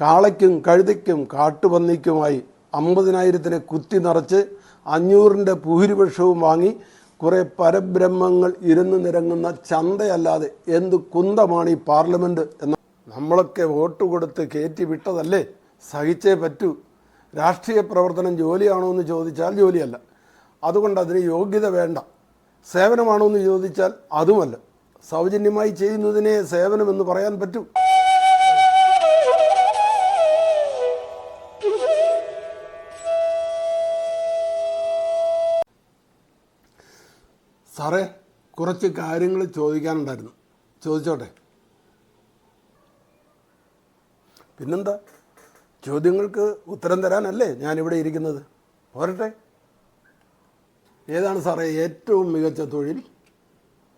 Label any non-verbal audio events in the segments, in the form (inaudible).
കാളയ്ക്കും കഴുതയ്ക്കും കാട്ടുപന്നിക്കുമായി അമ്പതിനായിരത്തിനെ കുത്തി നിറച്ച് അഞ്ഞൂറിന്റെ ഭൂരിപക്ഷവും വാങ്ങി കുറേ പരബ്രഹ്മങ്ങൾ ഇരുന്ന് നിരങ്ങുന്ന ചന്തയല്ലാതെ എന്ത് കുന്തമാണ് ഈ പാർലമെന്റ് എന്ന നമ്മളൊക്കെ വോട്ട് കൊടുത്ത് കയറ്റി വിട്ടതല്ലേ? സഹിച്ചേ പറ്റൂ. രാഷ്ട്രീയ പ്രവർത്തനം ജോലിയാണോ എന്ന് ചോദിച്ചാൽ ജോലിയല്ല. അതുകൊണ്ട് അതിന് യോഗ്യത വേണ്ട. സേവനമാണോ എന്ന് ചോദിച്ചാൽ അതുമല്ല. സൗജന്യമായി ചെയ്യുന്നതിനെ സേവനമെന്ന് പറയാൻ പറ്റൂ. സാറേ കുറച്ച് കാര്യങ്ങൾ ചോദിക്കാനുണ്ടായിരുന്നു. ചോദിച്ചോട്ടെ? പിന്നെന്താ? ചോദ്യങ്ങൾക്ക് ഉത്തരം തരാനല്ലേ ഞാനിവിടെ ഇരിക്കുന്നത്? പോരട്ടെ. ഏതാണ് സാറേ ഏറ്റവും മികച്ച തൊഴിൽ?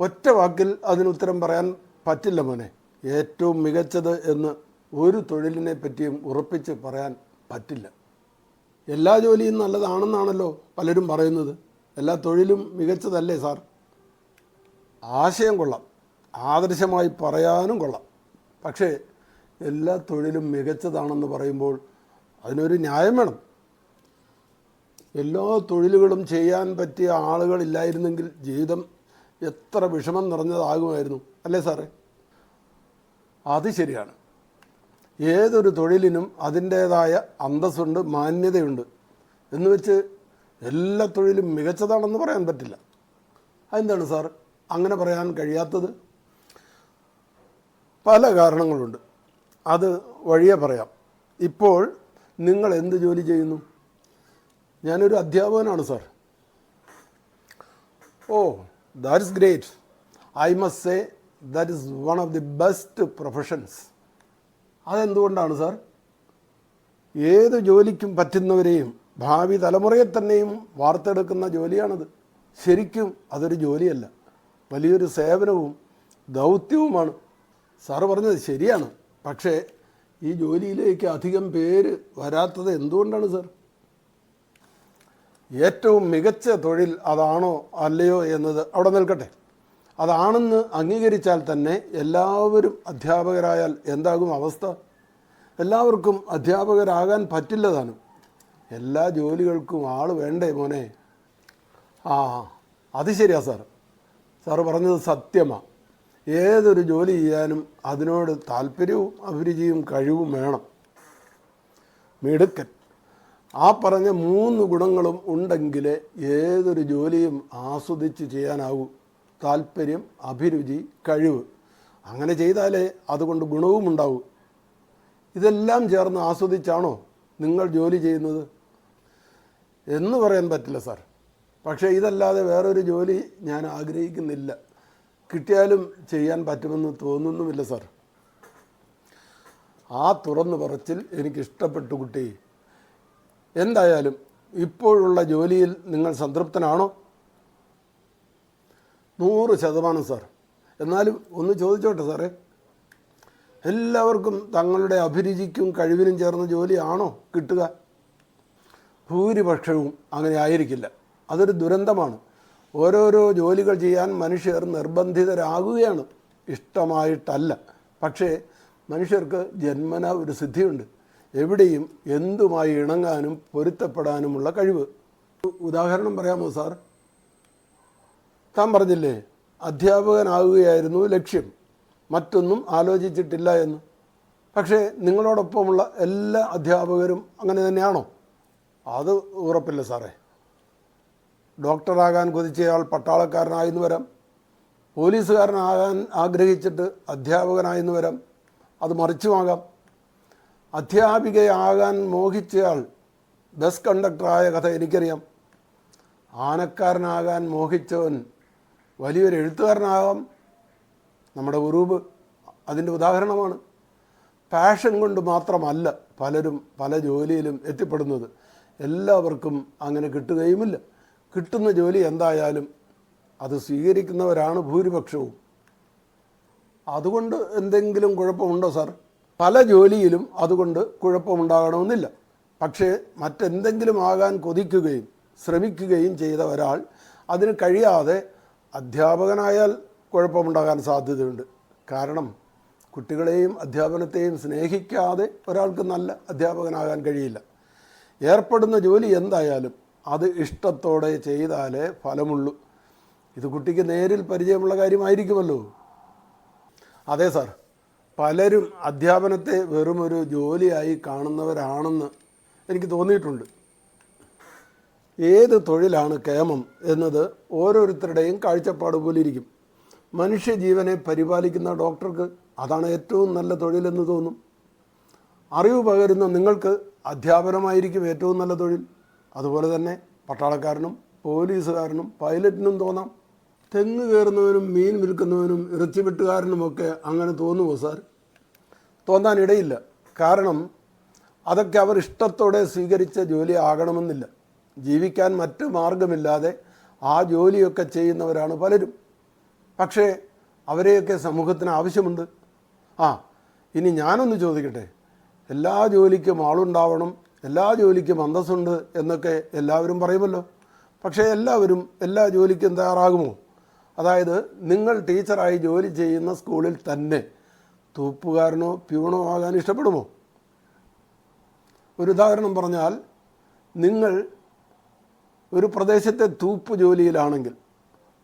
ഒറ്റ വാക്കിൽ അതിന് ഉത്തരം പറയാൻ പറ്റില്ല മോനെ. ഏറ്റവും മികച്ചത് എന്ന് ഒരു തൊഴിലിനെ പറ്റിയും ഉറപ്പിച്ച് പറയാൻ പറ്റില്ല. എല്ലാ ജോലിയും നല്ലതാണെന്നാണല്ലോ പലരും പറയുന്നത്. എല്ലാ തൊഴിലും മികച്ചതല്ലേ സാർ? ആശയം കൊള്ളാം. ആദർശമായി പറയാനും കൊള്ളാം. പക്ഷേ എല്ലാ തൊഴിലും മികച്ചതാണെന്ന് പറയുമ്പോൾ അതിനൊരു ന്യായം വേണം. എല്ലാ തൊഴിലുകളും ചെയ്യാൻ പറ്റിയ ആളുകളില്ലായിരുന്നെങ്കിൽ ജീവിതം എത്ര വിഷമം നിറഞ്ഞതാകുമായിരുന്നു. അല്ലേ സാറേ? അത് ശരിയാണ്. ഏതൊരു തൊഴിലിനും അതിന്റേതായ അന്തസ്സുണ്ട് മാന്യതയുണ്ട്. എന്ന് വെച്ച് എല്ലാ തൊഴിലും മികച്ചതാണെന്ന് പറയാൻ പറ്റില്ല. അതെന്താണ് സാർ? അങ്ങനെ പറയാൻ കഴിയാത്തത് പല കാരണങ്ങളുണ്ട്. അത് വഴിയെ പറയാം. ഇപ്പോൾ നിങ്ങൾ എന്ത് ജോലി ചെയ്യുന്നു? ഞാനൊരു അധ്യാപകനാണ് sir. Oh that is great I must say that is one of the best professions അതെന്തുകൊണ്ടാണ് സാർ? ഏത് ജോലിക്കും പറ്റുന്നവരെയും ഭാവി തലമുറയെ തന്നെയും വാർത്തെടുക്കുന്ന ജോലിയാണത്. ശരിക്കും അതൊരു ജോലിയല്ല. വലിയൊരു സേവനവും ദൗത്യവുമാണ്. സാറ് പറഞ്ഞത് ശരിയാണ്. പക്ഷേ ഈ ജോലിയിലേക്ക് അധികം പേര് വരാത്തത് എന്തുകൊണ്ടാണ് സാർ? ഏറ്റവും മികച്ച തൊഴിൽ അതാണോ അല്ലയോ എന്നത് അവിടെ നിൽക്കട്ടെ. അതാണെന്ന് അംഗീകരിച്ചാൽ തന്നെ എല്ലാവരും അധ്യാപകരായാൽ എന്താകും അവസ്ഥ? എല്ലാവർക്കും അധ്യാപകരാകാൻ പറ്റില്ലതാണ് എല്ലാ ജോലികൾക്കും ആൾ വേണ്ടേ മോനെ? ആ അത് ശരിയാ സാർ. സാറ് പറഞ്ഞത് സത്യമാണ് ഏതൊരു ജോലി ചെയ്യാനും അതിനോട് താല്പര്യവും അഭിരുചിയും കഴിവും വേണം. മിടുക്കൻ. ആ പറഞ്ഞ മൂന്ന് ഗുണങ്ങളും ഉണ്ടെങ്കിൽ ഏതൊരു ജോലിയും ആസ്വദിച്ച് ചെയ്യാനാവൂ. താല്പര്യം അഭിരുചി കഴിവ്. അങ്ങനെ ചെയ്താലേ അതുകൊണ്ട് ഗുണവും ഉണ്ടാവൂ. ഇതെല്ലാം ചേർന്ന് ആസ്വദിച്ചാണോ നിങ്ങൾ ജോലി ചെയ്യുന്നത്? എന്ന് പറയാൻ പറ്റില്ല സാർ. പക്ഷേ ഇതല്ലാതെ വേറൊരു ജോലി ഞാൻ ആഗ്രഹിക്കുന്നില്ല. കിട്ടിയാലും ചെയ്യാൻ പറ്റുമെന്ന് തോന്നുന്നുമില്ല സാർ. ആ തുറന്നു പറച്ചിൽ എനിക്കിഷ്ടപ്പെട്ടു കുട്ടി. എന്തായാലും ഇപ്പോഴുള്ള ജോലിയിൽ നിങ്ങൾ സംതൃപ്തനാണോ? നൂറ് ശതമാനം സാർ. എന്നാലും ഒന്ന് ചോദിച്ചോട്ടെ സാറേ. എല്ലാവർക്കും തങ്ങളുടെ അഭിരുചിക്കും കഴിവിനും ചേർന്ന ജോലിയാണോ കിട്ടുക? ഭൂരിപക്ഷവും അങ്ങനെ ആയിരിക്കില്ല. അതൊരു ദുരന്തമാണ്. ഓരോരോ ജോലികൾ ചെയ്യാൻ മനുഷ്യർ നിർബന്ധിതരാകുകയാണ്. ഇഷ്ടമായിട്ടല്ല. പക്ഷേ മനുഷ്യർക്ക് ജന്മന ഒരു സിദ്ധിയുണ്ട്. എവിടെയും എന്തുമായി ഇണങ്ങാനും പൊരുത്തപ്പെടാനുമുള്ള കഴിവ്. ഉദാഹരണം പറയാമോ സാർ? താൻ പറഞ്ഞില്ലേ അധ്യാപകനാകുകയായിരുന്നു ലക്ഷ്യം. മറ്റൊന്നും ആലോചിച്ചിട്ടില്ല എന്ന്. പക്ഷേ നിങ്ങളോടൊപ്പമുള്ള എല്ലാ അധ്യാപകരും അങ്ങനെ തന്നെയാണോ? അത് ഉറപ്പില്ല സാറേ. ഡോക്ടറാകാൻ കൊതിച്ചയാൾ പട്ടാളക്കാരനായെന്ന് വരാം. പോലീസുകാരനാകാൻ ആഗ്രഹിച്ചിട്ട് അധ്യാപകനായെന്ന് വരാം. അത് മറിച്ചുമാകാം. അധ്യാപികയാകാൻ മോഹിച്ചയാൾ ബസ് കണ്ടക്ടറായ കഥ എനിക്കറിയാം. ആനക്കാരനാകാൻ മോഹിച്ചവൻ വലിയൊരു എഴുത്തുകാരനാകാം. നമ്മുടെ ഉറൂബ് അതിന്റെ ഉദാഹരണമാണ്. പാഷൻ കൊണ്ട് മാത്രമല്ല പലരും പല ജോലിയിലും എത്തിപ്പെടുന്നത്. എല്ലാവർക്കും അങ്ങനെ കിട്ടുകയുമില്ല. കിട്ടുന്ന ജോലി എന്തായാലും അത് സ്വീകരിക്കുന്നവരാണ് ഭൂരിപക്ഷവും. അതുകൊണ്ട് എന്തെങ്കിലും കുഴപ്പമുണ്ടോ സാർ? പല ജോലിയിലും അതുകൊണ്ട് കുഴപ്പമുണ്ടാകണമെന്നില്ല. പക്ഷേ മറ്റെന്തെങ്കിലും ആകാൻ കൊതിക്കുകയും ശ്രമിക്കുകയും ചെയ്ത ഒരാൾ അതിന് കഴിയാതെ അധ്യാപകനായാൽ കുഴപ്പമുണ്ടാകാൻ സാധ്യതയുണ്ട്. കാരണം കുട്ടികളെയും അധ്യാപനത്തെയും സ്നേഹിക്കാതെ ഒരാൾക്ക് നല്ല അധ്യാപകനാകാൻ കഴിയില്ല. ഏർപ്പെടുന്ന ജോലി എന്തായാലും അത് ഇഷ്ടത്തോടെ ചെയ്താലേ ഫലമുള്ളൂ. ഇത് കുട്ടിക്ക് നേരിൽ പരിചയമുള്ള കാര്യമായിരിക്കുമല്ലോ. അതെ സാർ. പലരും അധ്യാപനത്തെ വെറും ഒരു ജോലിയായി കാണുന്നവരാണെന്ന് എനിക്ക് തോന്നിയിട്ടുണ്ട്. ഏത് തൊഴിലാണ് കേമം എന്നത് ഓരോരുത്തരുടെയും കാഴ്ചപ്പാട് പോലിരിക്കും മനുഷ്യ മനുഷ്യജീവനെ പരിപാലിക്കുന്ന ഡോക്ടർക്ക് അതാണ് ഏറ്റവും നല്ല തൊഴിലെന്ന് തോന്നും. അറിവ് പകരുന്ന നിങ്ങൾക്ക് അധ്യാപനമായിരിക്കും ഏറ്റവും നല്ല തൊഴിൽ. അതുപോലെ തന്നെ പട്ടാളക്കാരനും പോലീസുകാരനും പൈലറ്റിനും തോന്നാം. തെങ്ങ് കയറുന്നവനും മീൻ വിൽക്കുന്നവനും ഇറച്ചി വെട്ടുകാരനുമൊക്കെ അങ്ങനെ തോന്നുമോ സാർ? തോന്നാനിടയില്ല കാരണം അതൊക്കെ അവർ ഇഷ്ടത്തോടെ സ്വീകരിച്ച ജോലി ആകണമെന്നില്ല. ജീവിക്കാൻ മറ്റു മാർഗമില്ലാതെ ആ ജോലിയൊക്കെ ചെയ്യുന്നവരാണ് പലരും. പക്ഷേ അവരെയൊക്കെ സമൂഹത്തിന് ആവശ്യമുണ്ട്. ആ ഇനി ഞാനൊന്ന് ചോദിക്കട്ടെ. എല്ലാ ജോലിക്കും ആളുണ്ടാവണം എല്ലാ ജോലിക്കും അന്തസ്സുണ്ട് എന്നൊക്കെ എല്ലാവരും പറയുമല്ലോ. പക്ഷേ എല്ലാവരും എല്ലാ ജോലിക്കും തയ്യാറാകുമോ? അതായത് നിങ്ങൾ ടീച്ചറായി ജോലി ചെയ്യുന്ന സ്കൂളിൽ തന്നെ തൂപ്പുകാരനോ പ്യൂണോ ആകാൻ ഇഷ്ടപ്പെടുമോ? ഒരു ഉദാഹരണം പറഞ്ഞാൽ നിങ്ങൾ ഒരു പ്രദേശത്തെ തൂപ്പ് ജോലിയിലാണെങ്കിൽ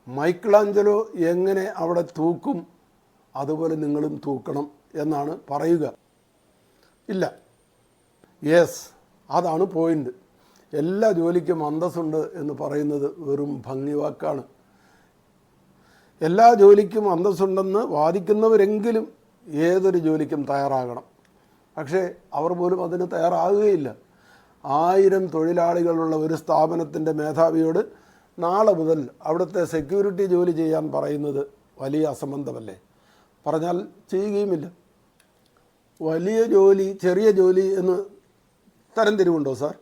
മൈക്കിളാഞ്ചലോ എങ്ങനെ അവിടെ തൂക്കും? അതുപോലെ നിങ്ങളും തൂക്കണം എന്നാണ് പറയുക. ഇല്ല. യെസ്. അതാണ് പോയിന്റ് എല്ലാ ജോലിക്കും അന്തസ്സുണ്ട് എന്ന് പറയുന്നത് വെറും ഭംഗിവാക്കാണ് എല്ലാ ജോലിക്കും അന്തസ്സുണ്ടെന്ന് വാദിക്കുന്നവരെങ്കിലും ഏതൊരു ജോലിക്കും തയ്യാറാകണം. പക്ഷേ അവർ പോലും അതിന് തയ്യാറാകുകയില്ല. ആയിരം തൊഴിലാളികളുള്ള ഒരു സ്ഥാപനത്തിന്റെ മേധാവിയോട് നാളെ മുതൽ അവിടുത്തെ സെക്യൂരിറ്റി ജോലി ചെയ്യാൻ പറയുന്നത് വലിയ അസംബന്ധമല്ലേ? പറഞ്ഞാൽ ചെയ്യുകയുമില്ല. വലിയ ജോലി ചെറിയ ജോലി എന്ന് തരംതിരിവുണ്ടോ സാർ?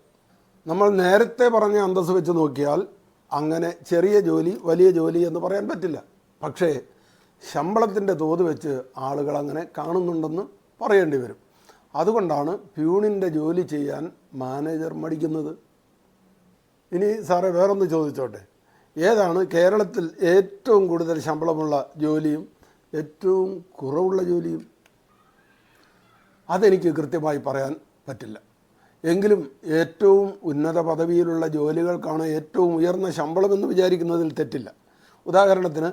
നമ്മൾ നേരത്തെ പറഞ്ഞ അന്തസ് വെച്ച് നോക്കിയാൽ അങ്ങനെ ചെറിയ ജോലി വലിയ ജോലി എന്ന് പറയാൻ പറ്റില്ല. പക്ഷേ ശമ്പളത്തിന്റെ തോത് വെച്ച് ആളുകൾ അങ്ങനെ കാണുന്നുണ്ടെന്ന് പറയേണ്ടി വരും. അതുകൊണ്ടാണ് പ്യൂണിന്റെ ജോലി ചെയ്യാൻ മാനേജർ മടിക്കുന്നത്. ഇനി സാറേ വേറൊന്ന് ചോദിച്ചോട്ടെ. ഏതാണ് കേരളത്തിൽ ഏറ്റവും കൂടുതൽ ശമ്പളമുള്ള ജോലിയും ഏറ്റവും കുറവുള്ള ജോലിയും? അതെനിക്ക് കൃത്യമായി പറയാൻ പറ്റില്ല. എങ്കിലും ഏറ്റവും ഉന്നത പദവിയിലുള്ള ജോലികൾക്കാണ് ഏറ്റവും ഉയർന്ന ശമ്പളം എന്ന് വിചാരിക്കുന്നതിൽ തെറ്റില്ല. ഉദാഹരണത്തിന്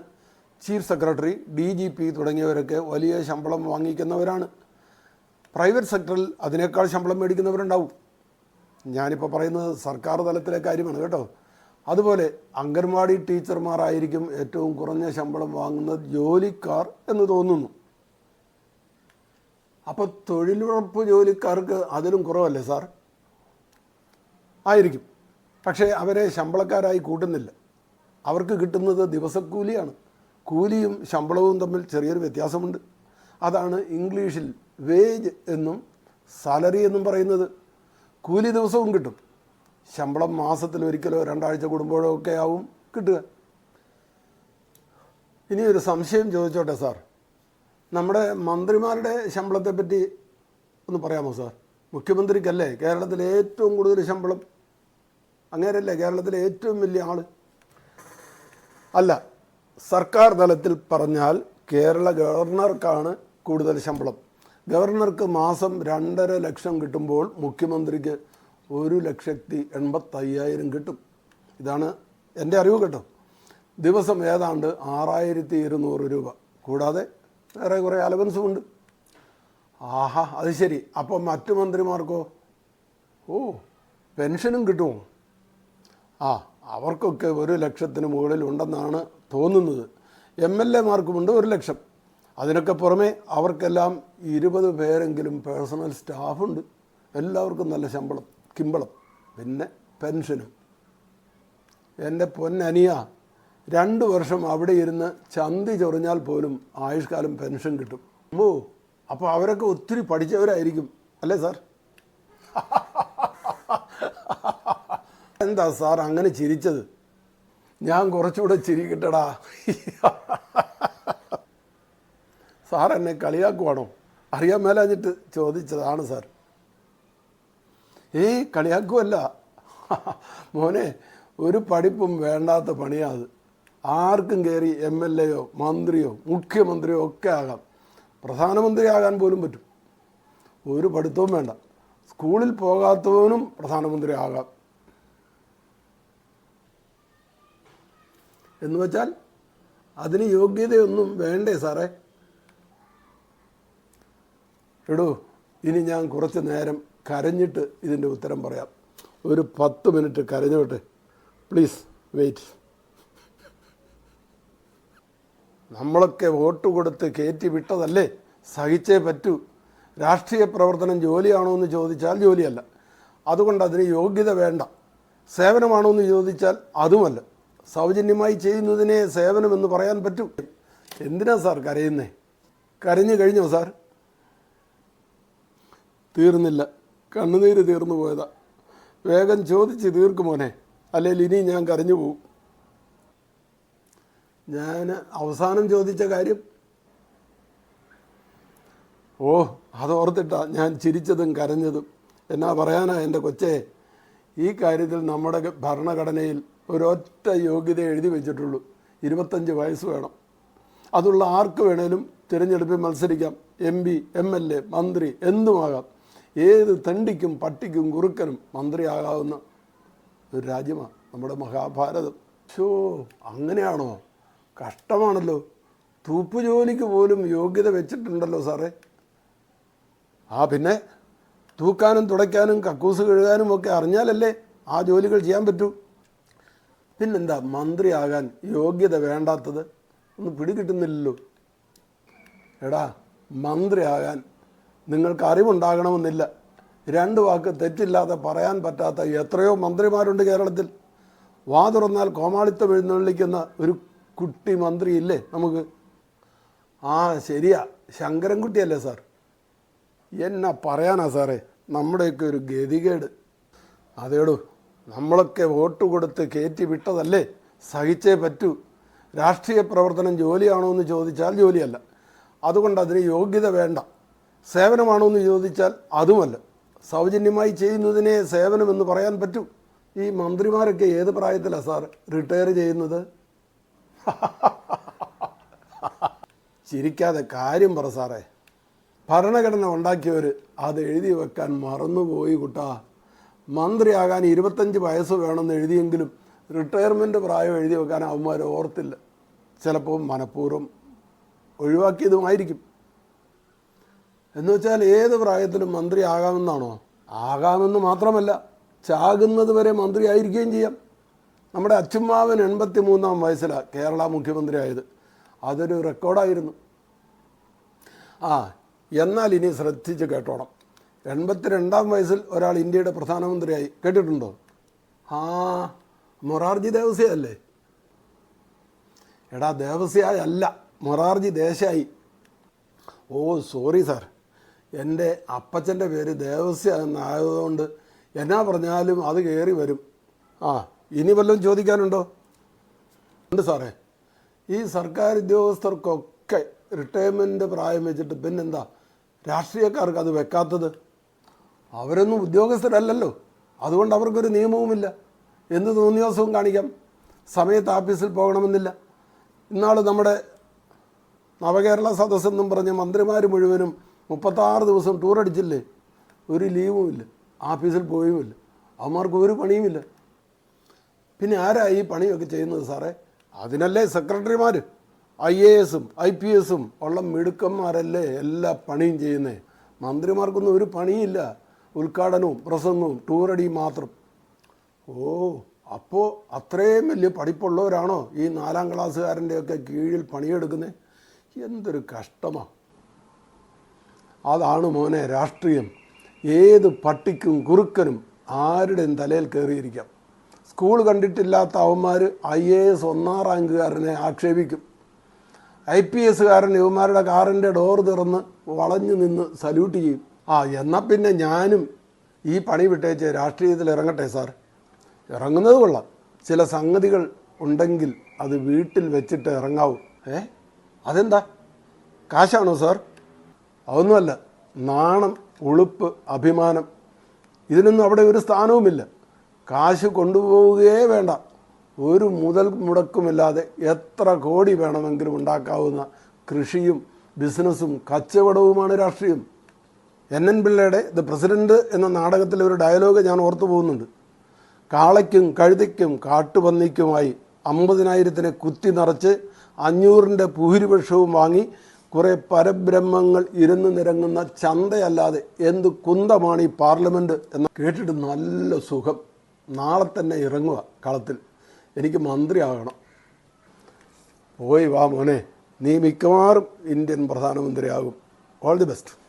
chief secretary D G P തുടങ്ങിയവരൊക്കെ വലിയ ശമ്പളം വാങ്ങിക്കുന്നവരാണ്. പ്രൈവറ്റ് സെക്ടറിൽ അതിനേക്കാൾ ശമ്പളം മേടിക്കുന്നവരുണ്ടാവും. ഞാനിപ്പോൾ പറയുന്നത് സർക്കാർ തലത്തിലെ കാര്യമാണ് കേട്ടോ. അതുപോലെ അംഗൻവാടി ടീച്ചർമാരായിരിക്കും ഏറ്റവും കുറഞ്ഞ ശമ്പളം വാങ്ങുന്ന ജോലിക്കാർ എന്ന് തോന്നുന്നു. അപ്പോൾ തൊഴിലുറപ്പ് ജോലിക്കാർക്ക് അതിലും കുറവല്ലേ സാർ? ആയിരിക്കും. പക്ഷേ അവരെ ശമ്പളക്കാരായി കൂട്ടുന്നില്ല. അവർക്ക് കിട്ടുന്നത് ദിവസക്കൂലിയാണ്. കൂലിയും ശമ്പളവും തമ്മിൽ ചെറിയൊരു വ്യത്യാസമുണ്ട്. അതാണ് ഇംഗ്ലീഷിൽ വേജ് എന്നും സാലറി എന്നും പറയുന്നത്. കൂലി ദിവസവും കിട്ടും. ശമ്പളം മാസത്തിൽ ഒരിക്കലോ രണ്ടാഴ്ച കൂടുമ്പോഴോ ഒക്കെ ആവും കിട്ടുക. ഇനി ഒരു സംശയം ചോദിച്ചോട്ടെ സാർ? നമ്മുടെ മന്ത്രിമാരുടെ ശമ്പളത്തെ പറ്റി ഒന്ന് പറയാമോ സാർ? മുഖ്യമന്ത്രിക്കല്ലേ കേരളത്തിലെ ഏറ്റവും കൂടുതൽ ശമ്പളം? അങ്ങേരല്ലേ കേരളത്തിലെ ഏറ്റവും വലിയ ആൾ? അല്ല സർക്കാർ തലത്തിൽ പറഞ്ഞാൽ കേരള ഗവർണർക്കാണ് കൂടുതൽ ശമ്പളം. ഗവർണർക്ക് മാസം രണ്ടര ലക്ഷം കിട്ടുമ്പോൾ മുഖ്യമന്ത്രിക്ക് ഒരു ലക്ഷത്തി എൺപത്തയ്യായിരം കിട്ടും. ഇതാണ് എന്റെ അറിവ് കേട്ടോ. ദിവസം ഏതാണ്ട് ആറായിരത്തി ഇരുന്നൂറ് രൂപ. കൂടാതെ വേറെ കുറേ അലവൻസും ഉണ്ട് ആഹാ അത് ശരി. അപ്പോൾ മറ്റു മന്ത്രിമാർക്കോ? ഓ പെൻഷനും കിട്ടുമോ? ആ അവർക്കൊക്കെ ഒരു ലക്ഷത്തിന് മുകളിൽ ഉണ്ടെന്നാണ് തോന്നുന്നത്. എം എൽ എമാർക്കുമുണ്ട് ഒരു ലക്ഷം. അതിനൊക്കെ പുറമെ അവർക്കെല്ലാം ഇരുപത് പേരെങ്കിലും പേഴ്സണൽ സ്റ്റാഫുണ്ട്. എല്ലാവർക്കും നല്ല ശമ്പളം കിമ്പളം. പിന്നെ പെൻഷനും. എന്റെ പൊന്നനിയ രണ്ട് വർഷം അവിടെ ഇരുന്ന് ചന്തി ചൊറിഞ്ഞാൽ പോലും ആയുഷ്കാലം പെൻഷൻ കിട്ടും. ഓ അപ്പോൾ അവരൊക്കെ ഒത്തിരി പഠിച്ചവരായിരിക്കും. അല്ലേ സാർ? (laughs) എന്താ സാർ അങ്ങനെ ചിരിച്ചത്? ഞാൻ കുറച്ചുകൂടെ ചിരിക്കട്ടടാ. (laughs) സാർ എന്നെ കളിയാക്കുവാണോ? അറിയാൻ മേലാഞ്ഞിട്ട് ചോദിച്ചതാണ് സാർ. ഏയ് കളിയാക്കുമല്ല (laughs) മോനെ ഒരു പഠിപ്പും വേണ്ടാത്ത പണിയാത് ആർക്കും കയറി എം എൽ എയോ മന്ത്രിയോ മുഖ്യമന്ത്രിയോ ഒക്കെ ആകാം. പ്രധാനമന്ത്രി ആകാൻ പോലും പറ്റും. ഒരു പഠിത്തവും വേണ്ട. സ്കൂളിൽ പോകാത്തവനും പ്രധാനമന്ത്രി ആകാം എന്ന് വെച്ചാൽ അതിന് യോഗ്യതയൊന്നും വേണ്ടേ സാറേ? എടോ ഇനി ഞാൻ കുറച്ച് നേരം കരഞ്ഞിട്ട് ഇതിന്റെ ഉത്തരം പറയാം. ഒരു പത്ത് മിനിറ്റ് കരഞ്ഞോട്ടെ. Please wait. നമ്മളൊക്കെ വോട്ട് കൊടുത്ത് കയറ്റി വിട്ടതല്ലേ? സഹിച്ചേ പറ്റൂ. രാഷ്ട്രീയ പ്രവർത്തനം ജോലിയാണോ എന്ന് ചോദിച്ചാൽ ജോലിയല്ല. അതുകൊണ്ട് അതിന് യോഗ്യത വേണ്ട. സേവനമാണോ എന്ന് ചോദിച്ചാൽ അതുമല്ല. സൗജന്യമായി ചെയ്യുന്നതിനെ സേവനമെന്ന് പറയാൻ പറ്റും. എന്തിനാ സാർ കരയുന്നേ? കരഞ്ഞു കഴിഞ്ഞോ സാർ? തീർന്നില്ല. കണ്ണുനീര് തീർന്നു പോയതാ. വേഗം ചോദിച്ച് തീർക്കുമോനെ അല്ലെങ്കിൽ ഇനി ഞാൻ കരഞ്ഞു പോകും ഞാൻ അവസാനം ചോദിച്ച കാര്യം ഓ അതോർത്തിട്ടാ ഞാൻ ചിരിച്ചതും കരഞ്ഞതും. എന്നാ പറയാനാ എന്റെ കൊച്ചേ ഈ കാര്യത്തിൽ നമ്മുടെ ഭരണഘടനയിൽ ഒരൊറ്റ യോഗ്യത എഴുതി വെച്ചിട്ടുള്ളൂ. ഇരുപത്തഞ്ച് വയസ്സ് വേണം. അതുള്ള ആർക്ക് വേണേലും തിരഞ്ഞെടുപ്പിൽ മത്സരിക്കാം. M P M L A മന്ത്രി എന്തുമാകാം. ഏത് തണ്ടിക്കും പട്ടിക്കും കുറുക്കനും മന്ത്രിയാകാവുന്ന ഒരു രാജ്യമാണ് നമ്മുടെ മഹാഭാരതം. ഷോ അങ്ങനെയാണോ? കഷ്ടമാണല്ലോ. തൂപ്പ് ജോലിക്ക് പോലും യോഗ്യത വെച്ചിട്ടുണ്ടല്ലോ സാറേ. ആ പിന്നെ തൂക്കാനും തുടയ്ക്കാനും കക്കൂസ് കഴുകാനും ഒക്കെ അറിഞ്ഞാലല്ലേ ആ ജോലികൾ ചെയ്യാൻ പറ്റൂ. പിന്നെന്താ മന്ത്രിയാകാൻ യോഗ്യത വേണ്ടാത്തത്? ഒന്ന് പിടികിട്ടുന്നില്ലല്ലോ. എടാ മന്ത്രിയാകാൻ നിങ്ങൾക്ക് അറിവുണ്ടാകണമെന്നില്ല. രണ്ട് വാക്ക് തെറ്റില്ലാതെ പറയാൻ പറ്റാത്ത എത്രയോ മന്ത്രിമാരുണ്ട് കേരളത്തിൽ. വാ തുറന്നാൽ കോമാളിത്തം എഴുന്നള്ളിക്കുന്ന ഒരു കുട്ടി മന്ത്രി ഇല്ലേ നമുക്ക്? ആ ശരിയാ. ശങ്കരൻകുട്ടിയല്ലേ സാർ? എന്നാ പറയാനാ സാറേ? നമ്മുടെയൊക്കെ ഒരു ഗതികേട്. അതേടൂ നമ്മളൊക്കെ വോട്ട് കൊടുത്ത് കയറ്റി വിട്ടതല്ലേ? സഹിച്ചേ പറ്റൂ. രാഷ്ട്രീയ പ്രവർത്തനം ജോലിയാണോ എന്ന് ചോദിച്ചാൽ ജോലിയല്ല. അതുകൊണ്ട് അതിന് യോഗ്യത വേണ്ട. സേവനമാണോ എന്ന് ചോദിച്ചാൽ അതുമല്ല. സൗജന്യമായി ചെയ്യുന്നതിനെ സേവനമെന്ന് പറയാൻ പറ്റൂ. ഈ മന്ത്രിമാരൊക്കെ ഏത് പ്രായത്തിലാണ് സാർ? റിട്ടയർ ചെയ്യുന്നത്? (laughs) ചിരിക്കാതെ കാര്യം പറ സാറേ. ഭരണഘടന ഉണ്ടാക്കിയവർ അത് എഴുതി വെക്കാൻ മറന്നുപോയി കുട്ടാ. മന്ത്രിയാകാൻ ഇരുപത്തഞ്ച് വയസ്സ് വേണമെന്ന് എഴുതിയെങ്കിലും റിട്ടയർമെന്റ് പ്രായം എഴുതി വെക്കാൻ അവന്മാർ ഓർത്തില്ല. ചിലപ്പോൾ മനഃപൂർവം ഒഴിവാക്കിയതുമായിരിക്കും. എന്നുവെച്ചാൽ ഏത് പ്രായത്തിലും മന്ത്രി ആകാമെന്നാണോ? ആകാമെന്ന് മാത്രമല്ല ചാകുന്നത് വരെ മന്ത്രിയായിരിക്കുകയും ചെയ്യാം. നമ്മുടെ അച്ചുമ്മാവൻ എൺപത്തി മൂന്നാം വയസ്സിലാണ് കേരള മുഖ്യമന്ത്രി ആയത് അതൊരു റെക്കോർഡായിരുന്നു. ആ എന്നാൽ ഇനി ശ്രദ്ധിച്ച് കേട്ടോണം. എൺപത്തിരണ്ടാം വയസ്സിൽ ഒരാൾ ഇന്ത്യയുടെ പ്രധാനമന്ത്രിയായി. കേട്ടിട്ടുണ്ടോ? ആ മൊറാർജി ദേവസ്യല്ലേ എടാ ദേവസ്യായി അല്ല Morarji Desai. Oh sorry sir. എന്റെ അപ്പച്ചന്റെ പേര് ദേവസ്യ എന്നായതുകൊണ്ട് എന്നാ പറഞ്ഞാലും അത് കയറി വരും. ആ ഇനി വല്ലതും ചോദിക്കാനുണ്ടോ? ഉണ്ട് സാറേ. ഈ സർക്കാർ ഉദ്യോഗസ്ഥർക്കൊക്കെ റിട്ടയർമെന്റ് പ്രായം വെച്ചിട്ട് പിന്നെന്താ? രാഷ്ട്രീയക്കാർക്ക് അത് വെക്കാത്തത്? അവരൊന്നും ഉദ്യോഗസ്ഥരല്ലല്ലോ. അതുകൊണ്ട് അവർക്കൊരു നിയമവുമില്ല. എന്ത് തോന്നിയ ദിവസവും കാണിക്കാം. സമയത്ത് ഓഫീസിൽ പോകണമെന്നില്ല. ഇന്നാൾ നമ്മുടെ നവകേരള സദസ്സെന്നും പറഞ്ഞ് മന്ത്രിമാർ മുഴുവനും മുപ്പത്താറ് ദിവസം ടൂർ അടിച്ചില്ലേ? ഒരു ലീവുമില്ല ഓഫീസിൽ പോയുമില്ല അവന്മാർക്ക് ഒരു പണിയുമില്ല. പിന്നെ ആരാ ഈ പണിയൊക്കെ ചെയ്യുന്നത് സാറേ? അതിനല്ലേ സെക്രട്ടറിമാർ ഐ എ എസും ഐ പി എസും ഉള്ള മിടുക്കന്മാരല്ലേ എല്ലാ പണിയും ചെയ്യുന്നത് മന്ത്രിമാർക്കൊന്നും ഒരു പണിയില്ല. ഉദ്ഘാടനവും പ്രസംഗവും ടൂറടിയും മാത്രം. ഓ അപ്പോൾ അത്രയും വലിയ പഠിപ്പുള്ളവരാണോ ഈ നാലാം ക്ലാസ്സുകാരന്റെയൊക്കെ കീഴിൽ പണിയെടുക്കുന്നത് എന്തൊരു കഷ്ടമാണ് അതാണ് മോനെ രാഷ്ട്രീയം. ഏത് പട്ടിക്കും കുറുക്കനും ആരുടെയും തലയിൽ കയറിയിരിക്കാം. സ്കൂൾ കണ്ടിട്ടില്ലാത്ത അവന്മാർ ഐ എ എസ് ഒന്നാം റാങ്കുകാരനെ ആക്ഷേപിക്കും. ഐ പി എസ്സുകാരൻ ഇവന്മാരുടെ കാറിന്റെ ഡോർ തുറന്ന് വളഞ്ഞു നിന്ന് സല്യൂട്ട് ചെയ്യും. ആ എന്നാൽ പിന്നെ ഞാനും ഈ പണി വിട്ടേച്ച് രാഷ്ട്രീയത്തിൽ ഇറങ്ങട്ടെ സാർ? ഇറങ്ങുന്നത് കൊള്ളാം. ചില സംഗതികൾ ഉണ്ടെങ്കിൽ അത് വീട്ടിൽ വെച്ചിട്ട് ഇറങ്ങാവൂ. ഏ? അതെന്താ? കാശാണോ സാർ? അതൊന്നുമല്ല നാണം ഉളുപ്പ് അഭിമാനം. ഇതിനൊന്നും അവിടെ ഒരു സ്ഥാനവുമില്ല. കാശ് കൊണ്ടുപോവുകയേ വേണ്ട. ഒരു മുതൽ മുടക്കുമില്ലാതെ എത്ര കോടി വേണമെങ്കിലും ഉണ്ടാക്കാവുന്ന കൃഷിയും ബിസിനസ്സും കച്ചവടവുമാണ് രാഷ്ട്രീയം. എൻ എൻ പിള്ളയുടെ ദ പ്രസിഡന്റ് എന്ന നാടകത്തിലെ ഒരു ഡയലോഗ് ഞാൻ ഓർത്തു പോകുന്നുണ്ട്. കാളയ്ക്കും കഴുതയ്ക്കും കാട്ടുപന്നിക്കുമായി അമ്പതിനായിരത്തിനെ കുത്തി നിറച്ച് അഞ്ഞൂറിന്റെ ഭൂരിപക്ഷവും വാങ്ങി കുറേ പരബ്രഹ്മങ്ങൾ ഇരുന്ന് നിരങ്ങുന്ന ചന്തയല്ലാതെ എന്ത് കുന്തമാണ് ഈ പാർലമെന്റ് എന്ന് കേട്ടിട്ട് നല്ല സുഖം. നാളെ തന്നെ ഇറങ്ങുക കളത്തിൽ. എനിക്ക് മന്ത്രിയാകണം പോയി വാ മോനെ. നീ മിക്കവാറും ഇന്ത്യൻ പ്രധാനമന്ത്രിയാകും. All the best